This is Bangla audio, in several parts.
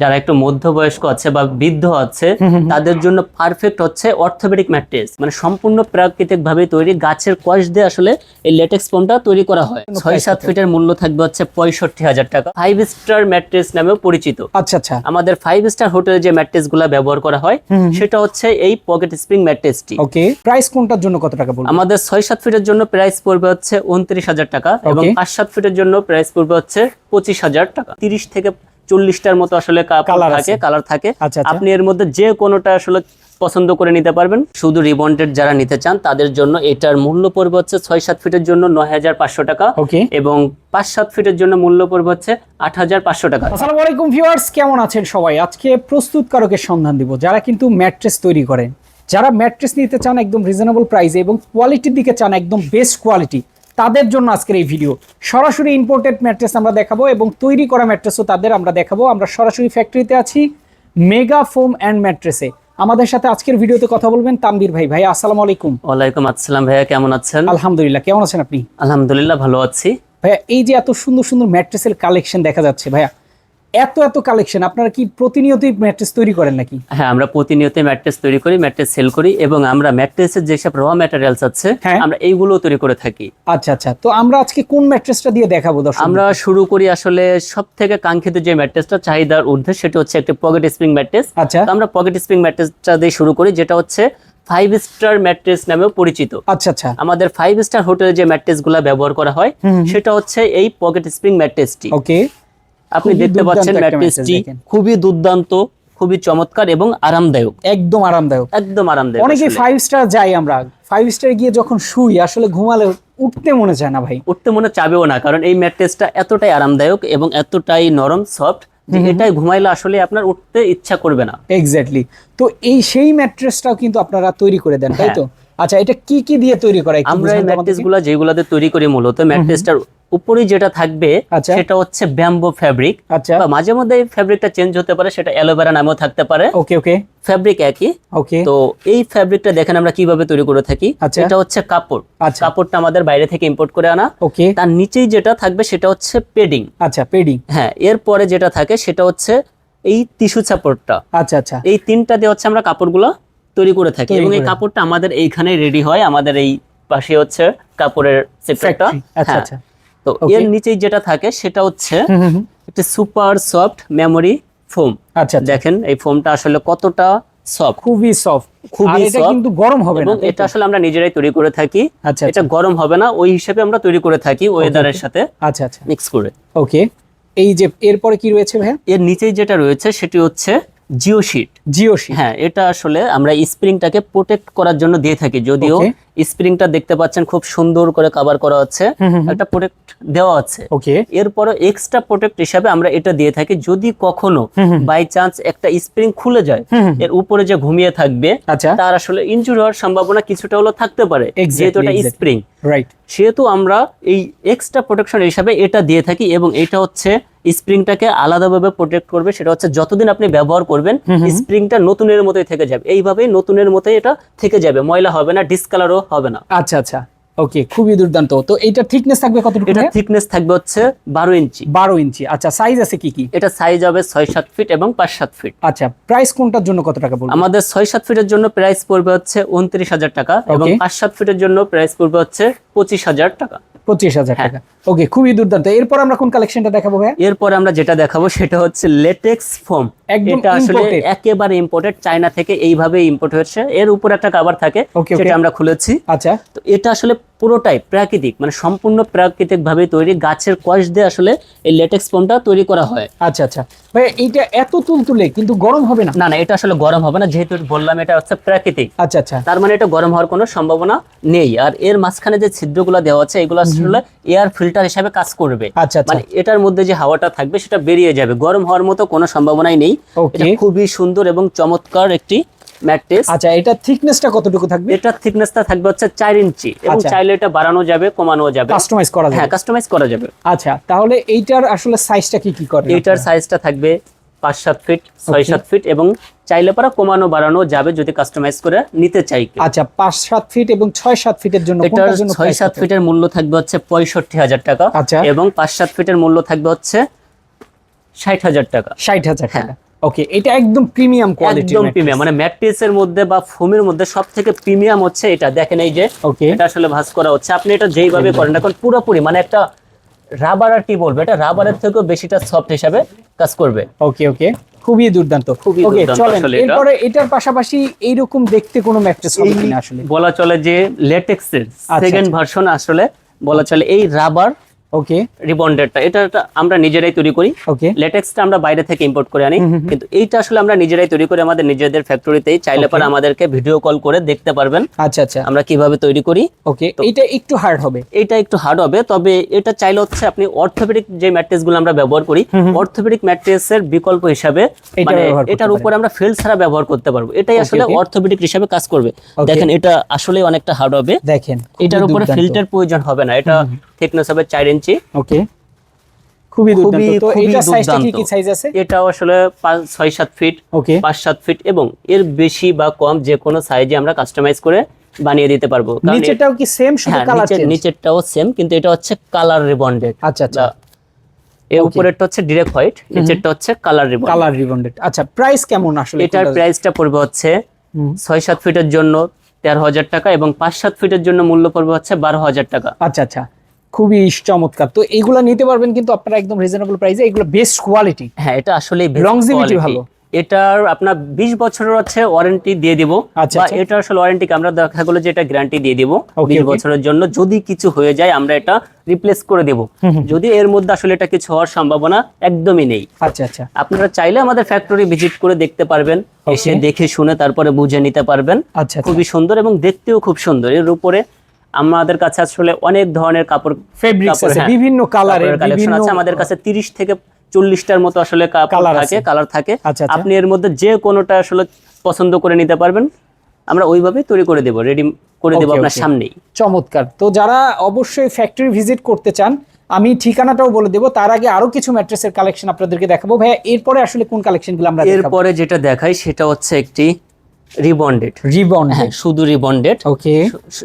যারা একটু মধ্যবয়স্ক আছে বা বৃদ্ধ আছে তাদের জন্য পারফেক্ট হচ্ছে অর্থোপেডিক ম্যাট্রেস মানে সম্পূর্ণ প্রাকৃতিক ভাবে তৈরি। গাছের কষ দিয়ে আসলে এই লেটেক্স ফোমটা তৈরি করা হয়। ছয় সাত ফিটের মূল্য থাকবে হচ্ছে পঁয়ষট্টি হাজার টাকা। ফাইভ স্টার ম্যাট্রেস নামেও পরিচিত। আচ্ছা আচ্ছা। আমাদের ফাইভ স্টার হোটেলে যে ম্যাট্রেসগুলা ব্যবহার করা হয় সেটা হচ্ছে এই পকেট স্প্রিং ম্যাট্রেসটি ওকে প্রাইস কোনটার জন্য কত টাকা বলব? আমাদের ছয় সাত ফিটের জন্য প্রাইস পড়বে হচ্ছে উনত্রিশ হাজার টাকা এবং পাঁচ সাত ফিটের জন্য প্রাইস পড়বে হচ্ছে পঁচিশ হাজার টাকা। তিরিশ থেকে চল্লিশটার মতো আসলে Colour থাকে। কালার থাকে। আচ্ছা, আচ্ছা। আপনি এর মধ্যে যে কোনোটা আসলে পছন্দ করে নিতে পারবেন শুধু রিবন্ডেড যারা নিতে চান তাদের জন্য এটার মূল্য পড়বে হচ্ছে ছয় সাত ফিটের জন্য নয় হাজার পাঁচশো টাকা এবং পাঁচ সাত ফিটের জন্য মূল্য পড়বে হচ্ছে আট হাজার পাঁচশো টাকা। আসসালামু আলাইকুম ভিউয়ার্স কেমন আছেন সবাই? আজকে প্রস্তুতকারকের সন্ধান দিব যারা কিন্তু ম্যাট্রেস তৈরি করেন। যারা ম্যাট্রেস নিতে চান একদম রিজনেবল প্রাইসে এবং কোয়ালিটির দিকে চান একদম বেস্ট কোয়ালিটি তাদের জন্য আজকের এই ভিডিও সরাসরি ইম্পোর্টেড ম্যাট্রেস আমরা দেখাবো এবং তৈরি করা ম্যাট্রেসও তাদের আমরা দেখাবো। আমরা সরাসরি ফ্যাক্টরিতে আছি মেগা ফোম অ্যান্ড ম্যাট্রেসে আমাদের সাথে আজকের ভিডিওতে কথা বলবেন তামবির ভাই। ভাই আসসালামু আলাইকুম। ওয়ালাইকুম আসসালাম ভাইয়া কেমন আছেন? আলহামদুলিল্লাহ কেমন আছেন আপনি? আলহামদুলিল্লাহ ভালো আছি। ভাইয়া এই যে এত সুন্দর সুন্দর ম্যাট্রেসের কালেকশন দেখা যাচ্ছে ভাইয়া। এত এত কালেকশন আপনারা কি প্রতিনিয়তই ম্যাট্রেস তৈরি করেন নাকি? হ্যাঁ আমরা প্রতিনিয়ত ম্যাট্রেস তৈরি করি ম্যাট্রেস সেল করি এবং আমরা ম্যাট্রেসের যেসব র ম্যাটেরিয়ালস আছে হ্যাঁ। আমরা এইগুলো তৈরি করে থাকি। আচ্ছা আচ্ছা তো আমরা আজকে কোন ম্যাট্রেসটা দিয়ে দেখাবো দর্শক? আমরা শুরু করি আসলে সব থেকে কাঙ্ক্ষিত যে ম্যাট্রেসটা চাহিদার ঊর্ধ্বে সেটা হচ্ছে একটা পকেট স্প্রিং ম্যাট্রেস আচ্ছা। আমরা পকেট স্প্রিং ম্যাট্রেসটা দিয়ে শুরু করি যেটা হচ্ছে ফাইভ স্টার ম্যাট্রেস নামেও পরিচিত। আচ্ছা আচ্ছা। আমাদের ফাইভ স্টার হোটেলে যে ম্যাট্রেসগুলা ব্যবহার করা হয় সেটা হচ্ছে এই পকেট স্প্রিং ম্যাট্রেসটি ওকে আপনি দেখতে পাচ্ছেন ম্যাট্রেসটি খুবই দুর্দান্ত খুবই চমৎকার এবং আরামদায়ক। একদম আরামদায়ক। একদম আরামদায়ক অনেকে ফাইভ স্টার যাই আমরা। ফাইভ স্টার গিয়ে যখন শুই আসলে ঘুমালে উঠতে মনে চায় না ভাই। উঠতে মনে চাবেও না কারণ এই ম্যাট্রেসটা এতটাই আরামদায়ক এবং এতটাই নরম সফট যে এটাই ঘুমাইলে আসলে আপনার উঠতে ইচ্ছা করবে না। এক্স্যাক্টলি তো এই সেই ম্যাট্রেসটাও কিন্তু আপনারা তৈরি করে দেন তাই হ্যাঁ। তো? আচ্ছা এটা কি কি দিয়ে তৈরি করা? আমরা এই বুঝান তো ম্যাট্রেস আমাদেরকে? গুলা যেগুলাতে তৈরি করি মূলত ম্যাট্রেসটার উপরে যেটা থাকবে আচ্ছা। সেটা হচ্ছে ব্যাম্বো ফ্যাব্রিক। আচ্ছা। বা মাঝে মধ্যে ফ্যাব্রিকটা চেঞ্জ হতে পারে সেটা অ্যালোভেরা নামেও থাকতে পারে। ওকে ওকে। ফ্যাব্রিক একই। ওকে। তো এই ফ্যাব্রিকটা দেখেন আমরা কীভাবে তৈরি করে থাকি। আচ্ছা। এটা হচ্ছে কাপড়। কাপড়টা আমাদের বাইরে থেকে ইম্পোর্ট করে আনা। ওকে। তার নিচেই যেটা থাকবে সেটা হচ্ছে পেডিং আচ্ছা পেডিং হ্যাঁ এরপরে যেটা থাকে সেটা হচ্ছে এই টিস্যু চাপড়টা আচ্ছা আচ্ছা। এই তিনটা দিয়ে হচ্ছে আমরা কাপড়গুলো তৈরি করে থাকি এবং এই কাপড়টা আমাদের এইখানে রেডি হয়। আমাদের এই পাশে হচ্ছে কাপড়ের সেক্টরটা আচ্ছা হ্যাঁ। আচ্ছা। তো এর নিচেই যেটা থাকে সেটা হচ্ছে। একটা সুপার সফট মেমোরি ফোম আচ্ছা আচ্ছা। দেখেন এই ফোমটা আসলে কতটা সফট খুবই সফট খুবই এটা কিন্তু গরম হবে না? এটা আসলে আমরা নিজেরাই তৈরি করে থাকি। আচ্ছা এটা গরম হবে না ওই হিসেবে আমরা তৈরি করে থাকি ওয়েদারের সাথে আচ্ছা আচ্ছা। মিক্স করে। ওকে এই যে এরপরে কি রয়েছে ভাই এর নিচেই যেটা রয়েছে সেটি হচ্ছে জিও শিট। জিও শি হ্যাঁ এটা আসলে আমরা স্প্রিংটাকে প্রোটেক্ট করার জন্য দিয়ে থাকি। যদিও. স্প্রিংটা দেখতে পাচ্ছেন খুব সুন্দর করে কভার করা আছে একটা প্রোটেক্ট দেওয়া আছে। ওকে এরপরে এক্সট্রা প্রোটেক্ট হিসাবে আমরা এটা দিয়ে থাকি। যদি কখনো বাই চান্স একটা স্প্রিং খুলে যায় এর উপরে যে ঘুমিয়ে থাকবে আচ্ছা। তার আসলে ইনজুরি হওয়ার সম্ভাবনা কিছুটা হলো থাকতে পারে। যেহেতু এটা স্প্রিং রাইট সেহেতু আমরা এই এক্সট্রা প্রোটেকশন হিসাবে এটা দিয়ে থাকি এবং এটা হচ্ছে স্প্রিংটাকে আলাদাভাবে প্রোটেক্ট করবে। সেটা হচ্ছে যতদিন আপনি ব্যবহার করবেন স্প্রিংটা নতুনের মতোই থেকে যাবে। এইভাবেই নতুনের মতোই এটা থেকে যাবে। ময়লা হবে না ডিসকালারও হবে না। আচ্ছা আচ্ছা। ওকে খুবই দুর্দান্ত। তো এটা থিকনেস থাকবে কতটুকু এটা থিকনেস থাকবে হচ্ছে বারো ইঞ্চি। বারো ইঞ্চি। আচ্ছা সাইজ আছে কি কি? এটা সাইজ হবে ছয় সাত ফিট এবং পাঁচ সাত ফিট আচ্ছা প্রাইস কোনটার জন্য কত টাকা বলব আমাদের ছয় সাত ফিটের জন্য প্রাইস পড়বে হচ্ছে উনত্রিশ হাজার টাকা এবং পাঁচ সাত ফিটের জন্য প্রাইস পড়বে হচ্ছে পঁচিশ হাজার টাকা। পঁচিশ হাজার হ্যাঁ। টাকা। ওকে খুবই দুর্দান্ত। এরপর আমরা কোন কালেকশনটা দেখাবো ভাই এরপর আমরা যেটা দেখাবো সেটা হচ্ছে লেটেক্স ফোম এটা আসলে একেবারে ইম্পোর্টেড চায়না থেকে এইভাবে ইম্পোর্ট হয়েছে। এর উপর একটা কভার থাকে সেটা আমরা খুলেছি। আচ্ছা। তো এটা আসলে পুরোটাই প্রাকৃতিক মানে সম্পূর্ণ প্রাকৃতিক ভাবে তৈরি। গাছের কষ দিয়ে আসলে এই লেটেক্স ফোমটা তৈরি করা হয়। আচ্ছা আচ্ছা। ভাইয়া এইটা এত তুলতুলে কিন্তু গরম হবে না? না না এটা আসলে গরম হবে না যেহেতু বললাম এটা হচ্ছে প্রাকৃতিক। আচ্ছা আচ্ছা। তার মানে এটা গরম হওয়ার কোনো সম্ভাবনা নেই। আর এর মাঝখানে যে ছিদ্রগুলো দেওয়া আছে এগুলো আসলে এয়ার ফিল্টার হিসাবে কাজ করবে। আচ্ছা আচ্ছা। মানে এটার মধ্যে যে হাওয়াটা থাকবে সেটা বেরিয়ে যাবে। গরম হওয়ার মতো কোনো সম্ভাবনাই নেই। এটা খুবই সুন্দর এবং চমৎকার একটি ম্যাট্রেস আচ্ছা এটা থিকনেসটা কতটুকু থাকবে? এটার থিকনেসটা থাকবে হচ্ছে চার ইঞ্চি এবং আচ্ছা। চাইলে এটা বাড়ানো যাবে কমানো যাবে। কাস্টমাইজ করা যাবে। হ্যাঁ কাস্টমাইজ করা যাবে। আচ্ছা তাহলে এইটার আসলে সাইজটা কি কি করে এটার সাইজটা থাকবে পাঁচ সাত ফিট ছয়. সাত ফিট এবং চাইলে পারা কমানো বাড়ানো যাবে যদি কাস্টমাইজ করে নিতে চাই আচ্ছা পাঁচ সাত ফিট এবং ছয় সাত ফিটের জন্য এটার কোনটার জন্য ছয় সাত? ফিটের মূল্য থাকবে হচ্ছে পঁয়ষট্টি হাজার টাকা আচ্ছা। এবং পাঁচ সাত ফিটের মূল্য থাকবে হচ্ছে ষাট হাজার টাকা। ষাট হাজার হ্যাঁ। টাকা। ওকে এটা একদম প্রিমিয়াম কোয়ালিটি একদম প্রিমিয়াম মানে ম্যাট্রেসের মধ্যে বা ফোমের মধ্যে সব থেকে প্রিমিয়াম হচ্ছে এটা। দেখেন এই যে ওকে এটা আসলে ভাঁজ করা হচ্ছে। আপনি এটা যেইভাবে করেন এখন পুরোপুরি মানে একটা রাবার আর কি বলব এটা রাবারের থেকেও বেশিটা সফট হিসাবে কাজ করবে। ওকে ওকে খুবই দুর্দান্ত খুবই চলেন এরপরে এটার পাশাপাশি এইরকম দেখতে কোনো ম্যাট্রেস হবে কিনা আসলে? বলা চলে যে লেটেক্সের আচ্ছা, সেকেন্ড ভার্সন আসলে বলা চলে এই রাবার ওকে রিবন্ডেডটা এটা আমরা নিজেরাই তৈরি করি। ওকে লেটেক্সটা আমরা বাইরে থেকে ইম্পোর্ট করে আনি। কিন্তু এইটা আসলে আমরা নিজেরাই তৈরি করে আমাদের নিজেদের ফ্যাক্টরিতেই চাইলে পরে আমাদেরকে ভিডিও কল করে দেখতে পারবেন। আচ্ছা আচ্ছা। আমরা কীভাবে তৈরি করি। ওকে এটা একটু হার্ড হবে। এটা একটু হার্ড হবে তবে এটা চাইলে হচ্ছে আপনি অর্থোপেডিক যে ম্যাট্রেসগুলো আমরা ব্যবহার করি অর্থোপেডিক ম্যাট্রেসের বিকল্প হিসাবে মানে এটার উপরে আমরা ফেল ছাড়া ব্যবহার করতে পারব। এটাই আসলে. অর্থোপেডিক হিসাবে কাজ করবে। দেখেন এটা আসলে অনেকটা হার্ড হবে। দেখেন এটার উপরে ফিল্টার প্রয়োজন হবে না। এটা থিকনেস হবে চার ইঞ্চি। ওকে। খুবই দুর্দান্ত। তো এটা সাইজটা কি কি সাইজ আছে? এটাও আসলে পাঁচ ছয় সাত ফিট ওকে। পাঁচ সাত ফিট এবং এর বেশি বা কম যে কোনো সাইজে আমরা কাস্টমাইজ করে বানিয়ে দিতে পারব। নিচেটাও কি সেম শুধু হ্যাঁ কালার নিচের চেঞ্জ নিচেরটাও সেম কিন্তু এটা হচ্ছে কালার রিবন্ডেড আচ্ছা আচ্ছা। এর উপরেরটা হচ্ছে ডিরেক্ট হোয়াইট নিচেরটা হচ্ছে কালার রিবন কালার রিবন্ডেড আচ্ছা প্রাইস কেমন আসলে এটার প্রাইসটা পড়বে হচ্ছে হুম। ছয় সাত ফিটের জন্য তেরো হাজার টাকা এবং পাঁচ সাত ফিটের জন্য মূল্য পড়বে হচ্ছে বারো হাজার টাকা। আচ্ছা আচ্ছা। খুবই চমৎকার। তো এইগুলা নিতে পারবেন কিন্তু আপনারা একদম রিজনেবল প্রাইসে এগুলো বেস্ট কোয়ালিটি হ্যাঁ এটা আসলে Longevity ভালো। এটার আপনার বিশ বছরের হচ্ছে ওয়ারেন্টি দিয়ে দিব। আচ্ছা, বা আচ্ছা। এটা আসলে ওয়ারেন্টি আমরা দেখা গেলো যে এটা গ্যারান্টি দিয়ে দিব। বিশ. বছরের জন্য যদি কিছু হয়ে যায় আমরা এটা রিপ্লেস করে দেব। যদি এর মধ্যে আসলে এটা কিছু হওয়ার সম্ভাবনা একদমই নেই। আচ্ছা আচ্ছা। আপনারা চাইলে আমাদের ফ্যাক্টরি ভিজিট করে দেখতে পারবেন। এসে দেখে শুনে তারপরে বুঝে নিতে পারবেন। আচ্ছা আচ্ছা। খুবই সুন্দর এবং দেখতেও খুব সুন্দর। এর উপরে আমাদের কাছে আসলে অনেক ধরনের কাপড় ফেব্রিক্স কাপড়, আছে হ্যাঁ, বিভিন্ন কালারের কালেকশন বিভিন্ন আছে আমাদের কাছে তিরিশ থেকে চল্লিশটার মতো আসলে কাপড় থাকে কালার থাকে। আচ্ছা, আচ্ছা। আপনি এর মধ্যে যে কোনোটা আসলে পছন্দ করে নিতে পারবেন আমরা ওইভাবেই তৈরি করে দেবো রেডি করে দেবো আপনার সামনেই। চমৎকার। তো যারা অবশ্যই ফ্যাক্টরি ভিজিট করতে চান আমি ঠিকানাটাও বলে দেবো তার আগে আরও কিছু ম্যাট্রেসের কালেকশন আপনাদেরকে দেখাবো। ভাইয়া এরপরে আসলে কোন কালেকশনগুলো আমরা এরপরে যেটা দেখাই সেটা হচ্ছে একটি রিবন্ডেড রিবন্ড হ্যাঁ শুধু রিবন্ডেড ওকে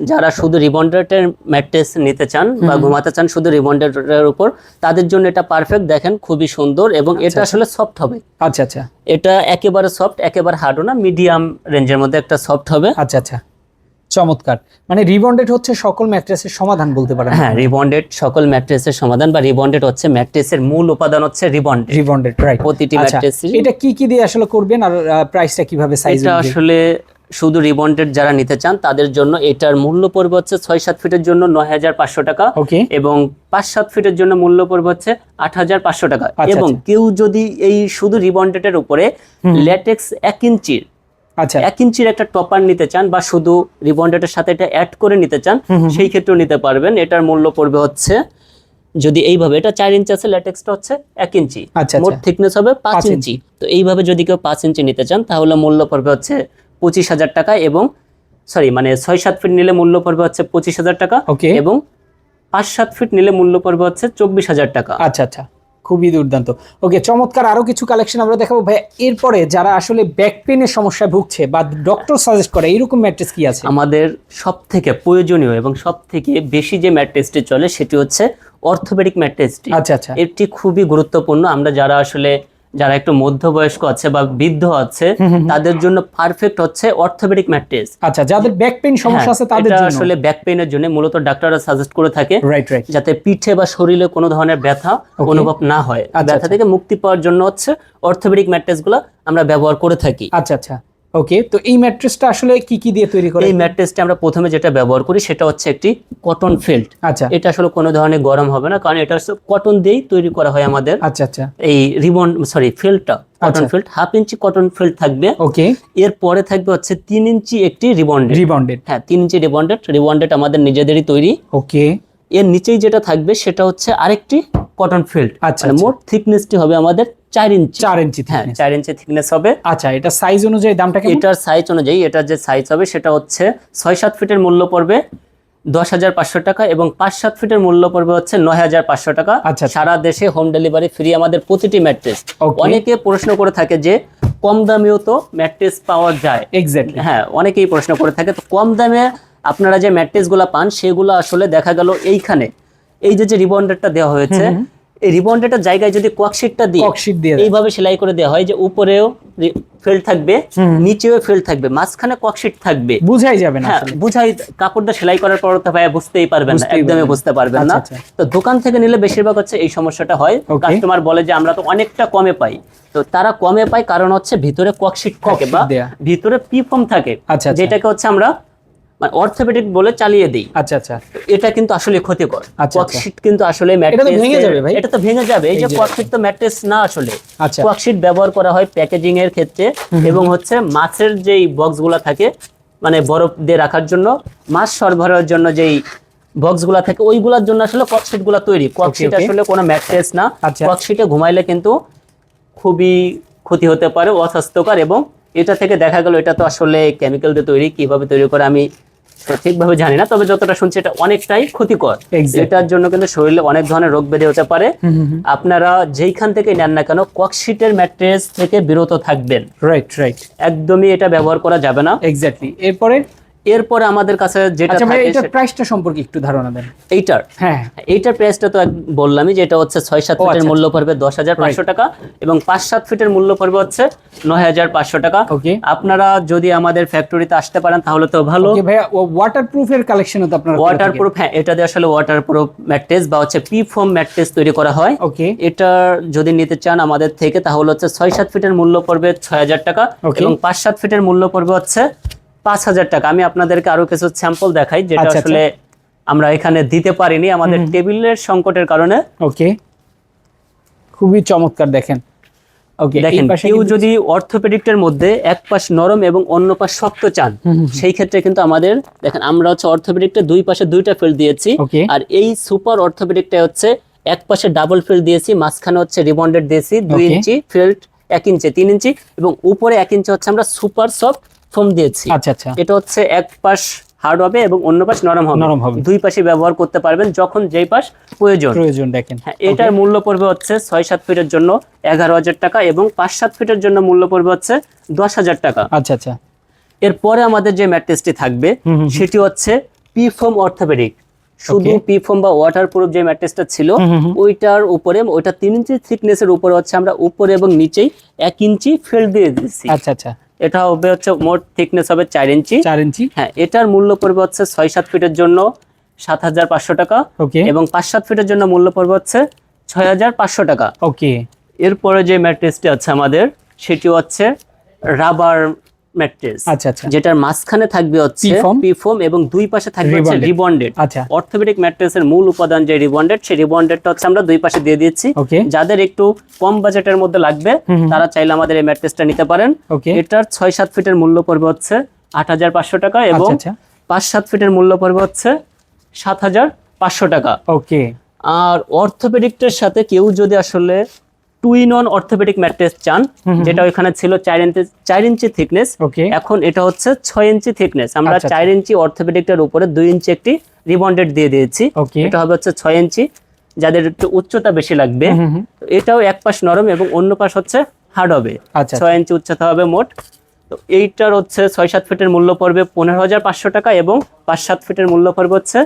যারা শুধু রিবন্ডেডের ম্যাট্রেস নিতে চান বা ঘুমাতে চান শুধু রিবন্ডেডের উপর তাদের জন্য এটা পারফেক্ট দেখেন খুবই সুন্দর এবং এটা আসলে সফট হবে। আচ্ছা আচ্ছা। এটা একেবারে সফট একেবারে হার্ডও না মিডিয়াম রেঞ্জের মধ্যে একটা সফট হবে। আচ্ছা আচ্ছা। চমৎকার। মানে রিবন্ডেড হচ্ছে সকল ম্যাট্রেসের সমাধান বলতে পারেন। হ্যাঁ রিবন্ডেড সকল ম্যাট্রেসের সমাধান বা রিবন্ডেড হচ্ছে ম্যাট্রেসের মূল উপাদান হচ্ছে রিবন্ড রিবন্ডেড রাইট প্রতিটি আচ্ছা ম্যাট্রেসই। এটা কি কি দিয়ে আসলে করবেন আর প্রাইসটা কীভাবে সাইজ এটা আসলে শুধু রিবন্ডেড যারা নিতে চান তাদের জন্য এটার মূল্য পড়বে হচ্ছে ছয় সাত ফিটের জন্য নয় হাজার পাঁচশো টাকা ওকে এবং পাঁচ সাত ফিটের জন্য মূল্য পড়বে হচ্ছে আট হাজার পাঁচশো টাকা। আচ্ছা, এবং আচ্ছা। কেউ যদি এই শুধু রিবন্ডেডের উপরে ল্যাটেক্স এক ইঞ্চির আচ্ছা। এক ইঞ্চির একটা টপার নিতে চান বা শুধু রিবন্ডেডের সাথে এটা অ্যাড করে নিতে চান সেই ক্ষেত্রেও নিতে পারবেন। এটার মূল্য পড়বে হচ্ছে যদি এইভাবে এটা চার ইঞ্চি আছে ল্যাটেক্সটা হচ্ছে এক ইঞ্চি। আচ্ছা, মোট আচ্ছা। থিকনেস হবে পাঁচ ইঞ্চি। তো এইভাবে যদি কেউ পাঁচ ইঞ্চি নিতে চান তাহলে মূল্য পড়বে হচ্ছে পঁচিশ হাজার টাকা এবং সরি মানে ছয় সাত ফিট নিলে মূল্য পড়বে হচ্ছে পঁচিশ হাজার টাকা ওকে এবং পাঁচ সাত ফিট নিলে মূল্য পড়বে হচ্ছে চব্বিশ হাজার টাকা। আচ্ছা আচ্ছা। খুবই দুর্দান্ত। ওকে চমৎকার আরও কিছু কালেকশন আমরা দেখাবো। ভাই এরপরে যারা আসলে ব্যাক পেনের সমস্যায় ভুগছে বা ডক্টর সাজেস্ট করে এইরকম ম্যাট্রেস কি আছে? আমাদের সব থেকে প্রয়োজনীয় এবং সব থেকে বেশি যে ম্যাট্রেসটি চলে সেটি হচ্ছে অর্থোপেডিক ম্যাট্রেসটি আচ্ছা আচ্ছা। এটি খুবই গুরুত্বপূর্ণ। আমরা যারা আসলে যারা একটু মধ্যবয়স্ক আছে বা বৃদ্ধ আছে তাদের জন্য পারফেক্ট হচ্ছে অর্থোপেডিক ম্যাট্রেস আচ্ছা যাদের ব্যাক পেইন সমস্যা আছে তাদের জন্য। আসলে ব্যাক পেইনের জন্য মূলত ডাক্তাররা সাজেস্ট করে থাকে রাইট রাইট যাতে পিঠে বা শরীরে কোনো ধরনের ব্যথা অনুভব না হয়। আচ্ছা, ব্যথা থেকে মুক্তি পাওয়ার জন্য হচ্ছে অর্থোপেডিক ম্যাট্রেসগুলো আমরা ব্যবহার করে থাকি। আচ্ছা আচ্ছা। ওকে তো এই ম্যাট্রেসটা আসলে কি কি দিয়ে তৈরি করে এই ম্যাট্রেসটা আমরা প্রথমে যেটা ব্যবহার করি সেটা হচ্ছে একটি কটন ফিল্ড আচ্ছা। এটা আসলে কোনো ধরনের গরম হবে না কারণ এটা কটন দিয়েই তৈরি করা হয় আমাদের। আচ্ছা আচ্ছা। এই রিবন সরি ফিল্ডটা cotton. Filled half inch cotton filled থাকবে। ওকে এর পরে থাকবে হচ্ছে তিন ইঞ্চি একটি রিবন্ডেড রিবন্ডেড হ্যাঁ তিন ইঞ্চি রিবন্ডেড রিবন্ডেড আমাদের নিজেদেরই তৈরি। ওকে এর নিচেই যেটা থাকবে সেটা হচ্ছে আরেকটি কটন ফিল্ড আচ্ছা, মানে আচ্ছা। মোট থিকনেসটি হবে আমাদের চার ইঞ্চি। চার ইঞ্চি হ্যাঁ। চার ইঞ্চি থিকনেস হবে। আচ্ছা এটা সাইজ অনুযায়ী দামটা এটার সাইজ অনুযায়ী এটার যে সাইজ হবে সেটা হচ্ছে ছয় সাত ফিটের মূল্য পড়বে দশ হাজার পাঁচশো টাকা এবং পাঁচ সাত ফিটের মূল্য পড়বে হচ্ছে নয় হাজার পাঁচশো টাকা। আচ্ছা। সারা দেশে হোম ডেলিভারি ফ্রি আমাদের প্রতিটি ম্যাট্রেস অনেকে প্রশ্ন করে থাকে যে কম দামেও তো ম্যাট্রেস পাওয়া যায়? এক্স্যাক্টলি হ্যাঁ অনেকেই প্রশ্ন করে থাকে তো কম দামে আপনারা যে ম্যাট্রেসগুলো পান সেগুলো আসলে দেখা গেল এইখানে। এই যে যে রিবন্ডারটা দেওয়া হয়েছে এই জায়গায় যদি ককশিট দিয়ে এইভাবে সেলাই করে দেওয়া হয় যে উপরেও ফেল থাকবে নিচেও ফেল থাকবে মাঝখানে কোয়াকশিট থাকবে। বুঝাই যাবে না হ্যাঁ বুঝাই কাপড়টা সেলাই করার পর তো ভাই বুঝতেই পারবেন না একদমই বুঝতে পারবেন না। আচ্ছা, তো দোকান থেকে নিলে বেশিরভাগ হচ্ছে এই সমস্যাটা হয়. কাস্টমার বলে যে আমরা তো অনেকটা কমে পাই। তো তারা কমে পায় কারণ হচ্ছে ভিতরে ককশিট থাকে বা ভিতরে পি ফর্ম থাকে। আচ্ছা, আচ্ছা। যেটাকে হচ্ছে আমরা মানে অর্থোপেডিক বলে চালিয়ে দিই। আচ্ছা আচ্ছা। এটা কিন্তু আসলে ক্ষতিকর। আচ্ছা। কোয়াকশিট কিন্তু আসলে এটা তো ম্যাট্রেস ভেঙে যাবে ভাই। এটা তো ভেঙে যাবে। এই যে কোয়াকশিট তো ম্যাট্রেস না আসলে। আচ্ছা। কোয়াকশিট ব্যবহার করা হয় প্যাকেজিং এর ক্ষেত্রে এবং হচ্ছে মাছের যেই বক্সগুলো থাকে মানে বরফ দিয়ে রাখার জন্য মাছ সরবরাহের জন্য যেই বক্সগুলো থাকে ওইগুলোর জন্য আসলে কোয়াকশিটগুলো তৈরি। কোয়াকশিট আসলে কোনো ম্যাট্রেস না। আচ্ছা। কোয়াকশিটে ঘুমাইলে কিন্তু খুবই ক্ষতি হতে পারে অস্বাস্থ্যকর এবং এটা থেকে দেখা গেল এটা তো আসলে কেমিক্যাল দিয়ে তৈরি কীভাবে তৈরি করে আমি সঠিকভাবে জানি না তবে যতটা শুনছি এটা অনেকটাই ক্ষতিকর. এটার জন্য কিন্তু শরীরে অনেক ধরনের রোগ ব্যাধি হতে পারে। আপনারা যেইখান থেকে নেন না কেন ককশিটের ম্যাট্রেস থেকে বিরত থাকবেন। রাইট রাইট একদমই এটা ব্যবহার করা যাবে না। এক্স্যাক্টলি এরপরে এরপরে আমাদের কাছে যেটা আচ্ছা ভাই থাকে এটার সে- প্রাইসটা সম্পর্কে একটু ধারণা দেন। এইটার? হ্যাঁ। এইটার প্রাইসটা তো বললামই যে এটা হচ্ছে ছয় সাত ও, ফিটের আচ্ছা, মূল্য পড়বে দশ হাজার পাঁচশো টাকা এবং পাঁচ সাত ফিটের মূল্য পড়বে হচ্ছে নয় হাজার পাঁচশো টাকা। ওকে আপনারা যদি আমাদের ফ্যাক্টরিতে আসতে পারেন তাহলে তো ভালো। ওকে ভাইয়া ওয়াটার প্রুফের কালেকশনও তো আপনারা ওয়াটার প্রুফ হ্যাঁ এটা দিয়ে আসলে ওয়াটার প্রুফ ম্যাট্রেস বা হচ্ছে পি ফোম ম্যাট্রেস তৈরি করা হয়। ওকে এটা যদি নিতে চান আমাদের থেকে তাহলে হচ্ছে ছয় সাত ফিটের মূল্য পড়বে ছয় হাজার টাকা এবং পাঁচ সাত ফিটের মূল্য পড়বে হচ্ছে পাঁচ হাজার টাকা। আমি আপনাদেরকে আরও কিছু স্যাম্পল দেখাই যেটা আচ্ছা, আসলে আমরা এখানে দিতে পারিনি। আমাদের টেবিলের সংকটের কারণে। ওকে। খুবই চমৎকার দেখেন। ওকে দেখেন কেউ যদি অর্থোপেডিক্টের মধ্যে এক পাশ নরম এবং অন্য পাশ শক্ত চান সেই ক্ষেত্রে কিন্তু আমাদের দেখেন আমরা হচ্ছে অর্থোপেডিক্টে দুই পাশে দুইটা ফিল্ড দিয়েছি। আর এই সুপার অর্থোপেডিকটা হচ্ছে এক পাশে ডাবল ফিল্ড দিয়েছি মাঝখানে হচ্ছে রিবন্ডেড দিয়েছি দুই ইঞ্চি ফিল্ড এক ইঞ্চি তিন ইঞ্চি এবং উপরে এক ইঞ্চি হচ্ছে আমরা সুপার সফট ফোম দিয়েছি। আচ্ছা আচ্ছা। এটা হচ্ছে এক পাশ হার্ড হবে এবং অন্য পাশ নরম হবে। নরম হবে। দুই পাশে ব্যবহার করতে পারবেন যখন যেই পাশ প্রয়োজন। প্রয়োজন দেখেন। হ্যাঁ এটার মূল্য পড়বে হচ্ছে ছয় সাত ফিটের জন্য এগারো হাজার টাকা এবং পাঁচ সাত ফিটের জন্য মূল্য পড়বে হচ্ছে দশ হাজার টাকা। আচ্ছা আচ্ছা। এরপরে আমাদের যে ম্যাট্রেসটি থাকবে। সেটি হচ্ছে পিফোম অর্থোপেডিক শুধু. পিফোম বা ওয়াটার প্রুফ যে ম্যাট্রেসটা ছিল। ওইটার উপরে ওইটা তিন ইঞ্চি থিকনেসের উপরে হচ্ছে আমরা উপরে এবং নিচেই এক ইঞ্চি ফেল দিয়ে দিচ্ছি আচ্ছা আচ্ছা। এটা হবে হচ্ছে মোট থিকনেস হবে চার ইঞ্চি। চার ইঞ্চি। হ্যাঁ এটার মূল্য পড়বে হচ্ছে ছয় সাত ফিটের জন্য সাত হাজার পাঁচশো টাকা ওকে। এবং পাঁচ সাত ফিটের জন্য মূল্য পড়বে হচ্ছে ছয় হাজার পাঁচশো টাকা। ওকে। এরপরে যে ম্যাট্রেসটি আছে আমাদের সেটি হচ্ছে রাবার ম্যাট্রেস আচ্ছা আচ্ছা। যেটার মাঝখানে থাকবে হচ্ছে? পিফোম এবং দুই পাশে থাকবে হচ্ছে রিবন্ডেড আচ্ছা। অর্থোপেডিক ম্যাট্রেসের মূল উপাদান যে রিবন্ডেড সেই রিবন্ডেডটা হচ্ছে আমরা দুই পাশে দিয়ে দিচ্ছি যাদের একটু কম বাজেটের মধ্যে লাগবে। তারা চাইলে আমাদের এই ম্যাট্রেসটা নিতে পারেন। এটার ছয় সাত ফিটের মূল্য পড়বে হচ্ছে আট হাজার পাঁচশো টাকা এবং আচ্ছা। আচ্ছা পাঁচ সাত ফিটের মূল্য পড়বে হচ্ছে সাত হাজার পাঁচশো টাকা। ওকে আর অর্থোপেডিক্টের সাথে কেউ যদি আসলে টুইন অন অর্থোপেডিক ম্যাট্রেস চান। যেটা ওইখানে ছিল চার ইঞ্চি চার ইঞ্চি থিকনেস এখন এটা হচ্ছে ছয় ইঞ্চি থিকনেস আমরা আচ্ছা, চার ইঞ্চি অর্থোপেডিকটার উপরে দুই ইঞ্চি একটি রিবন্ডেড দিয়ে দিয়েছি। এটা হবে হচ্ছে ছয় ইঞ্চি যাদের একটু উচ্চতা বেশি লাগবে এটাও এক পাশ নরম এবং অন্য পাশ হচ্ছে হার্ড হবে। আচ্ছা ছয় ইঞ্চি উচ্চতা হবে মোট। তো এইটার হচ্ছে ছয় সাত ফিটের মূল্য পড়বে পনেরো হাজার পাঁচশো টাকা এবং পাঁচ সাত ফিটের মূল্য পড়বে হচ্ছে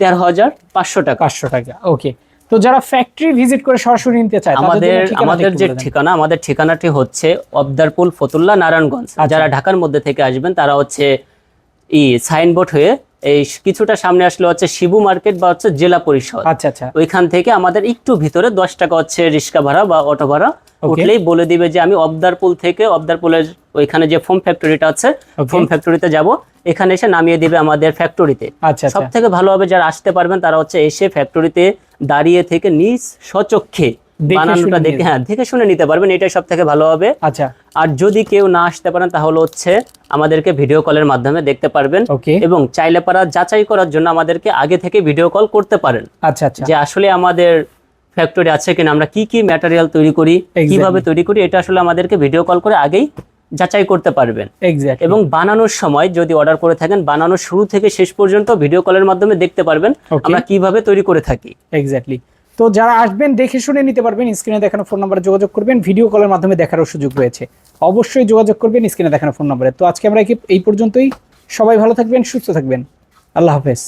তেরো হাজার পাঁচশো টাকা। পাঁচশো টাকা। ওকে তো যারা ফ্যাক্টরি ভিজিট করে সরাসরি নিতে চায় আমাদের আমাদের যে ঠিকানা আমাদের ঠিকানাটি হচ্ছে অবদারপুল ফতুল্লা নারায়ণগঞ্জ আচ্ছা। যারা ঢাকার মধ্যে থেকে আসবেন তারা হচ্ছে ই সাইনবোর্ড হয়ে এই কিছুটা সামনে আসলে হচ্ছে শিবু মার্কেট বা হচ্ছে জেলা পরিষদ আচ্ছা আচ্ছা ওইখান থেকে আমাদের একটু ভিতরে দশ টাকা হচ্ছে রিক্সা ভাড়া বা অটো ভাড়া. উঠলেই বলে দিবে যে আমি অবদারপুল থেকে অবদারপুলের ওইখানে যে ফোম ফ্যাক্টরিটা আছে. ফোম ফ্যাক্টরিতে যাব। এখানে এসে নামিয়ে দিবে আমাদের ফ্যাক্টরিতে আচ্ছা সব আচ্ছা। থেকে ভালো হবে যারা আসতে পারবেন তারা হচ্ছে এসে ফ্যাক্টরিতে দাঁড়িয়ে থেকে নিজ স্বচক্ষে দেখে বানানোটা দেখে হ্যাঁ দেখে শুনে নিতে পারবেন এটাই সব থেকে ভালো হবে। আচ্ছা। আর যদি কেউ না আসতে পারেন তাহলে হচ্ছে আমাদেরকে ভিডিও কলের মাধ্যমে দেখতে পারবেন। এবং চাইলে পারা যাচাই করার জন্য আমাদেরকে আগে থেকে ভিডিও কল করতে পারেন। আচ্ছা আচ্ছা। যে আসলে আমাদের ফ্যাক্টরি আছে কিনা আমরা কি কি ম্যাটেরিয়াল তৈরি করি কীভাবে তৈরি করি এটা আসলে আমাদেরকে ভিডিও কল করে আগেই যাচাই করতে পারবেন। এবং বানানোর সময় যদি অর্ডার করে থাকেন বানানোর শুরু থেকে শেষ পর্যন্ত ভিডিও কলের মাধ্যমে দেখতে পারবেন আমরা কীভাবে তৈরি করে থাকি। এক্স্যাক্টলি তো যারা আসবেন দেখে শুনে নিতে পারবেন স্ক্রিনে দেখানো ফোন নাম্বারে যোগাযোগ করবেন ভিডিও কলের মাধ্যমে দেখারও সুযোগ রয়েছে। অবশ্যই যোগাযোগ করবেন স্ক্রিনে দেখানো ফোন নাম্বারে তো আজকে আমরা এই পর্যন্তই। সবাই ভালো থাকবেন সুস্থ থাকবেন। আল্লাহ হাফেজ।